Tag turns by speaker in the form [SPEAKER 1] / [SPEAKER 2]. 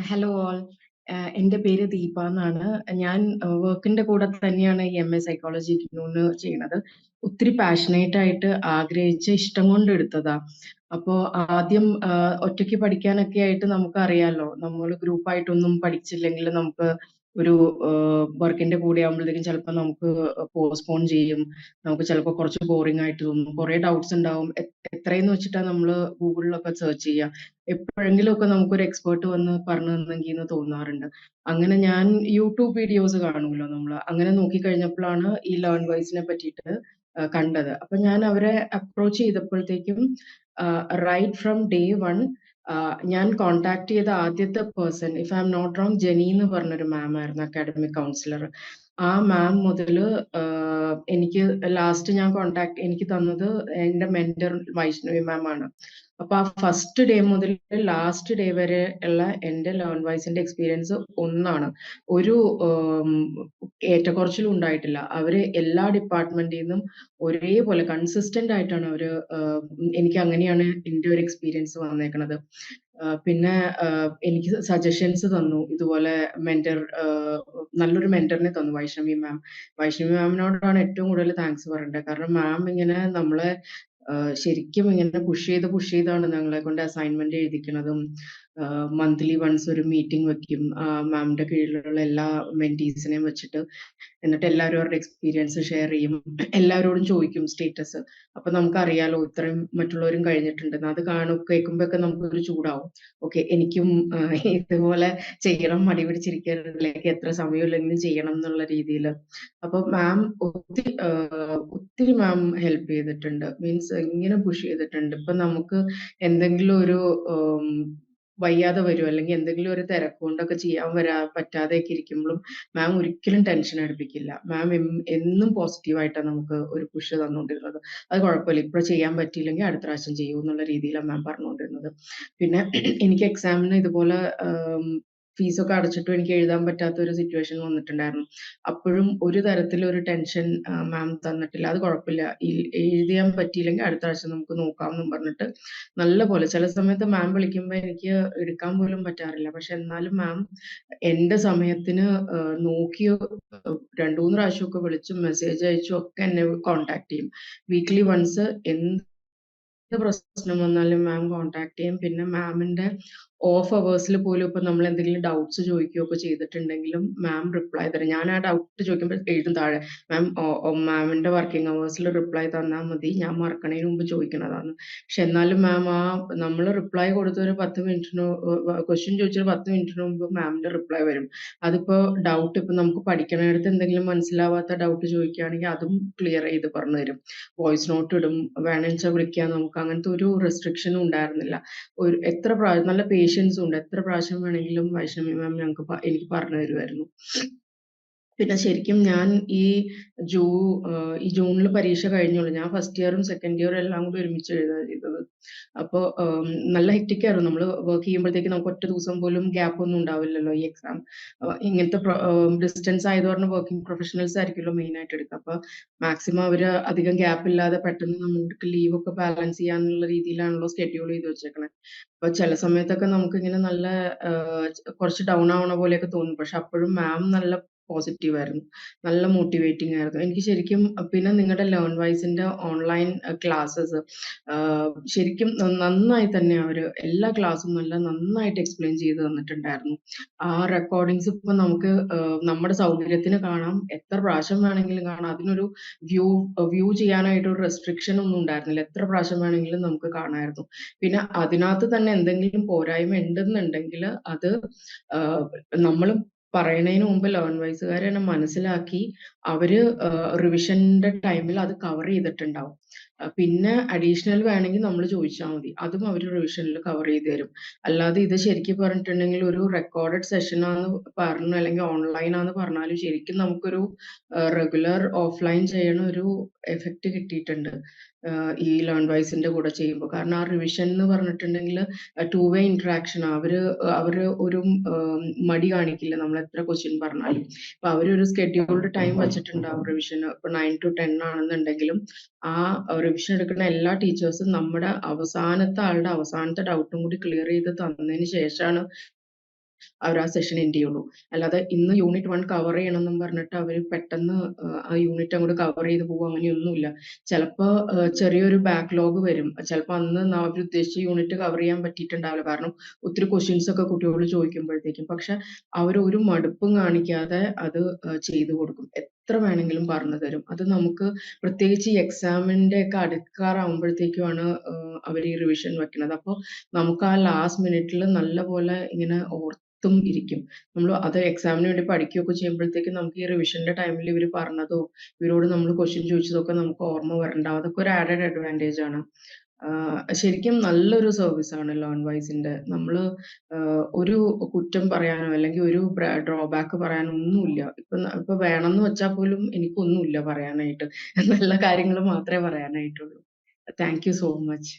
[SPEAKER 1] Hello all. എന്റെ പേര് ദീപ എന്നാണ്. ഞാൻ വർക്കിന്റെ കൂടെ തന്നെയാണ് ഈ എ സൈക്കോളജി ഇഗ്നോന്ന് ചെയ്യണത്. ഒത്തിരി പാഷനേറ്റ് ആയിട്ട് ആഗ്രഹിച്ച് ഇഷ്ടം കൊണ്ട് എടുത്തതാ. അപ്പോ ആദ്യം ഒറ്റയ്ക്ക് പഠിക്കാനൊക്കെ ആയിട്ട് നമുക്ക് നമുക്കറിയാലോ. നമ്മൾ ഗ്രൂപ്പായിട്ടൊന്നും പഠിച്ചില്ലെങ്കിൽ നമുക്ക് ഒരു വർക്കിന്റെ കൂടെ ആകുമ്പോഴത്തേക്കും ചിലപ്പോ നമുക്ക് പോസ്റ്റ്പോൺ ചെയ്യും. നമുക്ക് ചിലപ്പോ കുറച്ച് ബോറിംഗ് ആയിട്ട് തോന്നും. കുറെ ഡൗട്ട്സ് ഉണ്ടാവും. എത്രയെന്ന് വെച്ചിട്ടാ നമ്മൾ ഗൂഗിളിലൊക്കെ സെർച്ച് ചെയ്യാ. എപ്പോഴെങ്കിലും ഒക്കെ നമുക്കൊരു എക്സ്പേർട്ട് വന്ന് പറഞ്ഞു തന്നെങ്കിൽ എന്ന് തോന്നാറുണ്ട്. അങ്ങനെ ഞാൻ യൂട്യൂബ് വീഡിയോസ് കാണുമല്ലോ നമ്മൾ അങ്ങനെ നോക്കിക്കഴിഞ്ഞപ്പോഴാണ് ഈ ലേൺ വൈസിനെ പറ്റിയിട്ട് കണ്ടത്. അപ്പൊ ഞാൻ അവരെ അപ്രോച്ച് ചെയ്തപ്പോഴത്തേക്കും റൈറ്റ് ഫ്രം ഡേ വൺ ഞാൻ കോൺടാക്ട് ചെയ്ത ആദ്യത്തെ person if I am not wrong Jenny എന്ന് പറഞ്ഞൊരു മാം ആയിരുന്നു അക്കാഡമിക് കൗൺസിലർ. ആ മാം മുതൽ ആഹ് എനിക്ക് ലാസ്റ്റ് ഞാൻ കോണ്ടാക്ട് എനിക്ക് തന്നത് എന്റെ മെന്റർ വൈഷ്ണവി മാം ആണ്. അപ്പൊ ആ ഫസ്റ്റ് ഡേ മുതൽ ലാസ്റ്റ് ഡേ വരെ ഉള്ള എന്റെ ലേൺ വൈസിന്റെ എക്സ്പീരിയൻസ് ഒന്നാണ്. ഒരു ഏറ്റക്കുറച്ചിലും ഉണ്ടായിട്ടില്ല. അവർ എല്ലാ ഡിപ്പാർട്ട്മെന്റിൽ നിന്നും ഒരേപോലെ കൺസിസ്റ്റന്റ് ആയിട്ടാണ് അവർ എനിക്ക് അങ്ങനെയാണ് എന്റെ ഒരു എക്സ്പീരിയൻസ് വന്നേക്കണത്. പിന്നെ എനിക്ക് സജഷൻസ് തന്നു. ഇതുപോലെ മെന്റർ നല്ലൊരു മെന്ററിനെ തന്നു വൈഷ്ണവി മാം. വൈഷ്ണവി മാമിനോടാണ് ഏറ്റവും കൂടുതൽ താങ്ക്സ് പറയേണ്ടത്. കാരണം മാം ഇങ്ങനെ നമ്മളെ ശരിക്കും ഇങ്ങനെ പുഷ് ചെയ്ത് പുഷ് ചെയ്താണ് ഞങ്ങളെ കൊണ്ട് അസൈൻമെന്റ് എഴുതിക്കണതും മന്ത്ലി വൺസ് ഒരു മീറ്റിംഗ് വെക്കും. മാമിന്റെ കീഴിലുള്ള എല്ലാ മെന്റീസിനെയും വെച്ചിട്ട്. എന്നിട്ട് എല്ലാവരും അവരുടെ എക്സ്പീരിയൻസ് ഷെയർ ചെയ്യും. എല്ലാവരോടും ചോദിക്കും സ്റ്റേറ്റസ്. അപ്പൊ നമുക്കറിയാലോ ഇത്രയും മറ്റുള്ളവരും കഴിഞ്ഞിട്ടുണ്ടെന്ന്. അത് കാണു നമുക്ക് ഒരു ചൂടാവും. ഓക്കെ എനിക്കും ഇതുപോലെ ചെയ്യണം മടി പിടിച്ചിരിക്കരുത്. അല്ലെങ്കിൽ എത്ര സമയമില്ലെങ്കിലും ചെയ്യണം എന്നുള്ള രീതിയിൽ അപ്പൊ മാം ഒത്തിരി ഒത്തിരി മാം ഹെൽപ്പ് ചെയ്തിട്ടുണ്ട്. മീൻസ് ഇങ്ങനെ പുഷ് ചെയ്തിട്ടുണ്ട്. ഇപ്പൊ നമുക്ക് എന്തെങ്കിലും ഒരു വയ്യാതെ വരും അല്ലെങ്കിൽ എന്തെങ്കിലും ഒരു തിരക്ക് കൊണ്ടൊക്കെ ചെയ്യാൻ വരാ പറ്റാതെയൊക്കെ ഇരിക്കുമ്പോഴും മാം ഒരിക്കലും ടെൻഷൻ അടുപ്പിക്കില്ല. മാം എന്നും പോസിറ്റീവായിട്ടാണ് നമുക്ക് ഒരു പുഷ് തന്നുകൊണ്ടിരുന്നത് അത് കുഴപ്പമില്ല. ഇപ്പൊ ചെയ്യാൻ പറ്റിയില്ലെങ്കിൽ അടുത്ത പ്രാവശ്യം ചെയ്യൂ എന്നുള്ള രീതിയിലാണ് മാം പറഞ്ഞുകൊണ്ടിരുന്നത്. പിന്നെ എനിക്ക് എക്സാമിന് ഇതുപോലെ ഫീസൊക്കെ അടച്ചിട്ടും എനിക്ക് എഴുതാൻ പറ്റാത്ത ഒരു സിറ്റുവേഷൻ വന്നിട്ടുണ്ടായിരുന്നു. അപ്പോഴും ഒരു തരത്തിലും ഒരു ടെൻഷൻ മാം തന്നിട്ടില്ല. അത് കുഴപ്പമില്ല. എഴുതിയാൻ പറ്റിയില്ലെങ്കിൽ അടുത്ത ആഴ്ച നമുക്ക് നോക്കാം എന്നും പറഞ്ഞിട്ട് നല്ലപോലെ ചില സമയത്ത് മാം വിളിക്കുമ്പോൾ എനിക്ക് എടുക്കാൻ പോലും പറ്റാറില്ല. പക്ഷെ എന്നാലും മാം എന്റെ സമയത്തിന് നോക്കിയോ നോക്കി രണ്ട് മൂന്ന് പ്രാവശ്യമൊക്കെ വിളിച്ചും മെസ്സേജ് അയച്ചും ഒക്കെ എന്നെ കോണ്ടാക്ട് ചെയ്യും. വീക്ക്ലി വൺസ് എന്ത് പ്രശ്നം വന്നാലും മാം കോണ്ടാക്ട് ചെയ്യും. പിന്നെ മാമിന്റെ ഓഫ് അവേഴ്സിൽ പോലും ഇപ്പൊ നമ്മൾ എന്തെങ്കിലും ഡൗട്ട്സ് ചോദിക്കുകയൊക്കെ ചെയ്തിട്ടുണ്ടെങ്കിലും മാം റിപ്ലൈ തരും. ഞാൻ ആ ഡൗട്ട് ചോദിക്കുമ്പോൾ എഴുതും താഴെ മാം ഓ മാമിന്റെ വർക്കിംഗ് അവേഴ്സിൽ റിപ്ലൈ തന്നാൽ മതി. ഞാൻ മറക്കണേന് മുമ്പ് ചോദിക്കണതാണ്. പക്ഷെ എന്നാലും മാം ആ നമ്മൾ റിപ്ലൈ കൊടുത്ത ഒരു 10 മിനിറ്റിന് ക്വസ്റ്റ്യൻ ചോദിച്ചൊരു 10 മിനിറ്റിന് മുമ്പ് മാമിന്റെ റിപ്ലൈ വരും. അതിപ്പോ ഡൗട്ട് ഇപ്പൊ നമുക്ക് പഠിക്കണേടത്ത് എന്തെങ്കിലും മനസ്സിലാവാത്ത ഡൗട്ട് ചോദിക്കുകയാണെങ്കിൽ അതും ക്ലിയർ ചെയ്ത് പറഞ്ഞു തരും. വോയിസ് നോട്ട് ഇടും. വേണമെന്ന് വെച്ചാൽ വിളിക്കാം നമുക്ക്. അങ്ങനത്തെ ഒരു റെസ്ട്രിക്ഷനും ഉണ്ടായിരുന്നില്ല. ഒരു എത്ര പ്രാവശ്യം നല്ല പേഷ്യൻസും ഉണ്ട്. എത്ര പ്രാവശ്യം വേണമെങ്കിലും വൈഷ്ണവി മാം ഞങ്ങൾക്ക് എനിക്ക് പറഞ്ഞു തരുമായിരുന്നു. പിന്നെ ശരിക്കും ഞാൻ ഈ ജൂ ഈ ജൂണിൽ പരീക്ഷ കഴിഞ്ഞുള്ളൂ. ഞാൻ ഫസ്റ്റ് ഇയറും സെക്കൻഡ് ഇയറും എല്ലാം കൂടി ഒരുമിച്ച് എഴുതുക ചെയ്തത്. അപ്പൊ ആം നല്ല ഹെക്റ്റിക്കായിരുന്നു നമ്മൾ വർക്ക് ചെയ്യുമ്പോഴത്തേക്ക് നമുക്ക് ഒറ്റ ദിവസം പോലും ഗ്യാപ്പ് ഒന്നും ഉണ്ടാവില്ലല്ലോ ഈ എക്സാം. ഇങ്ങനത്തെ ഡിസ്റ്റൻസ് ആയത് പറഞ്ഞ വർക്കിംഗ് പ്രൊഫഷണൽസ് ആയിരിക്കുമല്ലോ മെയിൻ ആയിട്ട് എടുക്കുക. അപ്പൊ മാക്സിമം അവർ അധികം ഗ്യാപ്പ് ഇല്ലാതെ പെട്ടെന്ന് നമുക്ക് ലീവ് ഒക്കെ ബാലൻസ് ചെയ്യാനുള്ള രീതിയിലാണല്ലോ സ്കെഡ്യൂൾ ചെയ്ത് വെച്ചേക്കണേ അപ്പൊ ചില സമയത്തൊക്കെ നമുക്ക് ഇങ്ങനെ നല്ല കുറച്ച് ഡൗൺ ആവണ പോലെയൊക്കെ തോന്നും. പക്ഷെ അപ്പോഴും മാം നല്ല പോസിറ്റീവ് ആയിരുന്നു. നല്ല മോട്ടിവേറ്റിംഗ് ആയിരുന്നു. എനിക്ക് ശരിക്കും പിന്നെ നിങ്ങളുടെ ലേൺ വൈസിന്റെ ഓൺലൈൻ ക്ലാസ്സസ് ശരിക്കും നന്നായി തന്നെ അവർ എല്ലാ ക്ലാസ്സും നല്ല നന്നായിട്ട് എക്സ്പ്ലെയിൻ ചെയ്ത് തന്നിട്ടുണ്ടായിരുന്നു. ആ റെക്കോർഡിങ്സ് ഇപ്പൊ നമുക്ക് നമ്മുടെ സൗകര്യത്തിന് കാണാം. എത്ര പ്രാവശ്യം വേണമെങ്കിലും കാണാം. അതിനൊരു വ്യൂ വ്യൂ ചെയ്യാനായിട്ട് ഒരു റെസ്ട്രിക്ഷൻ ഒന്നും ഉണ്ടായിരുന്നില്ല. എത്ര പ്രാവശ്യം വേണമെങ്കിലും നമുക്ക് കാണായിരുന്നു. പിന്നെ അതിനകത്ത് തന്നെ എന്തെങ്കിലും പോരായ്മ ഉണ്ടെന്നുണ്ടെങ്കിൽ അത് ആഹ് പറയണേന് മുമ്പ് ലെവൻ വയസ്സുകാരെ മനസ്സിലാക്കി അവർ റിവിഷന്റെ ടൈമിൽ അത് കവർ ചെയ്തിട്ടുണ്ടാവും. പിന്നെ അഡീഷണൽ വേണമെങ്കിൽ നമ്മൾ ചോദിച്ചാൽ മതി. അതും അവർ റിവിഷനിൽ കവർ ചെയ്ത് തരും. അല്ലാതെ ഇത് ശരിക്കും പറഞ്ഞിട്ടുണ്ടെങ്കിൽ ഒരു റെക്കോർഡഡ് സെഷൻ ആന്ന് പറഞ്ഞു അല്ലെങ്കിൽ ഓൺലൈൻ ആന്ന് പറഞ്ഞാലും ശരിക്കും നമുക്കൊരു റെഗുലർ ഓഫ്‌ലൈൻ ചെയ്യണ ഒരു എഫക്റ്റ് കിട്ടിയിട്ടുണ്ട്. ഈ ലേൺ വൈസിന്റെ കൂടെ ചെയ്യുമ്പോൾ കാരണം ആ റിവിഷൻ എന്ന് പറഞ്ഞിട്ടുണ്ടെങ്കിൽ ടു വേ ഇന്ററാക്ഷനാ. അവർ അവർ ഒരു മടി കാണിക്കില്ല നമ്മൾ എത്ര ക്വസ്റ്റ്യൻ പറഞ്ഞാലും. അപ്പൊ അവരൊരു സ്കെഡ്യൂൾഡ് ടൈം വെച്ചിട്ടുണ്ടാവും റിവിഷന്. ഇപ്പൊ 9 ടു 10 ആണെന്നുണ്ടെങ്കിലും ആ റിവിഷൻ എടുക്കുന്ന എല്ലാ ടീച്ചേഴ്സും നമ്മുടെ അവസാനത്തെ ആളുടെ അവസാനത്തെ ഡൗട്ടും കൂടി ക്ലിയർ ചെയ്ത് തന്നതിന് ശേഷാണ് അവർ ആ സെഷൻ എൻഡ് ചെയ്യുള്ളൂ. അല്ലാതെ ഇന്ന് യൂണിറ്റ് വൺ കവർ ചെയ്യണം എന്നും പറഞ്ഞിട്ട് അവർ പെട്ടെന്ന് ആ യൂണിറ്റ് അങ്ങോട്ട് കവർ ചെയ്ത് പോകും അങ്ങനെയൊന്നുമില്ല. ചിലപ്പോൾ ചെറിയൊരു ബാക്ക്ലോഗ് വരും. ചിലപ്പോൾ അന്ന് അവർ ഉദ്ദേശിച്ച യൂണിറ്റ് കവർ ചെയ്യാൻ പറ്റിയിട്ടുണ്ടാവില്ല. കാരണം ഒത്തിരി ക്വസ്റ്റ്യൻസ് ഒക്കെ കുട്ടികളോട് ചോദിക്കുമ്പോഴത്തേക്കും. പക്ഷെ അവർ ഒരു മടുപ്പും കാണിക്കാതെ അത് ചെയ്തു കൊടുക്കും. എത്ര വേണമെങ്കിലും പറഞ്ഞു തരും. അത് നമുക്ക് പ്രത്യേകിച്ച് ഈ എക്സാമിന്റെ ഒക്കെ അടുക്കാറാകുമ്പോഴത്തേക്കുമാണ് അവർ ഈ റിവിഷൻ വെക്കുന്നത്. അപ്പോൾ നമുക്ക് ആ ലാസ്റ്റ് മിനിറ്റിൽ നല്ലപോലെ ഇങ്ങനെ ഓർത്തും ഇരിക്കും. നമ്മൾ അത് എക്സാമിന് വേണ്ടി പഠിക്കുകയൊക്കെ ചെയ്യുമ്പോഴത്തേക്കും നമുക്ക് ഈ റിവിഷന്റെ ടൈമിൽ ഇവർ പറഞ്ഞതോ ഇവരോട് നമ്മൾ ക്വസ്റ്റ്യൻ ചോദിച്ചതൊക്കെ നമുക്ക് ഓർമ്മ വരണ്ടാവും അതൊക്കെ ഒരു ആഡഡ് അഡ്വാന്റേജ് ആണ്. ശരിക്കും നല്ലൊരു സർവീസാണ് ലേൺ വൈസിന്റെ നമ്മൾ ഒരു കുറ്റം പറയാനോ അല്ലെങ്കിൽ ഒരു ഡ്രോബാക്ക് പറയാനോ ഒന്നുമില്ല. ഇപ്പൊ ഇപ്പൊ വേണമെന്ന് വെച്ചാൽ പോലും എനിക്കൊന്നുമില്ല പറയാനായിട്ട്. നല്ല കാര്യങ്ങൾ മാത്രമേ പറയാനായിട്ടുള്ളൂ. Thank you so much